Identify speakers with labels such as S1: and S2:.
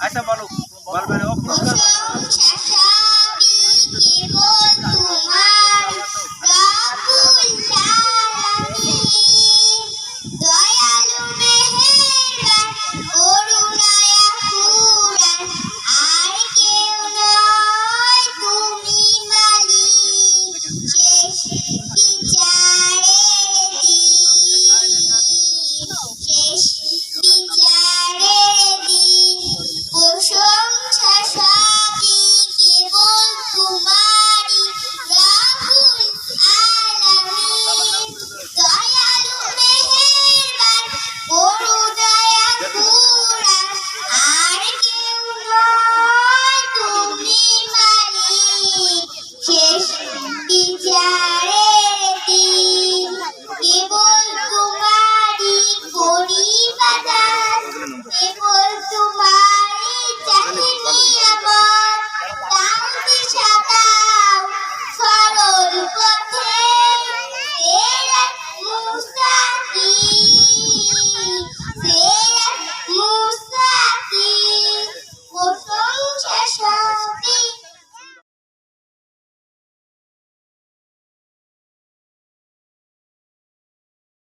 S1: আচ্ছা বলো বলবেন ও Bye.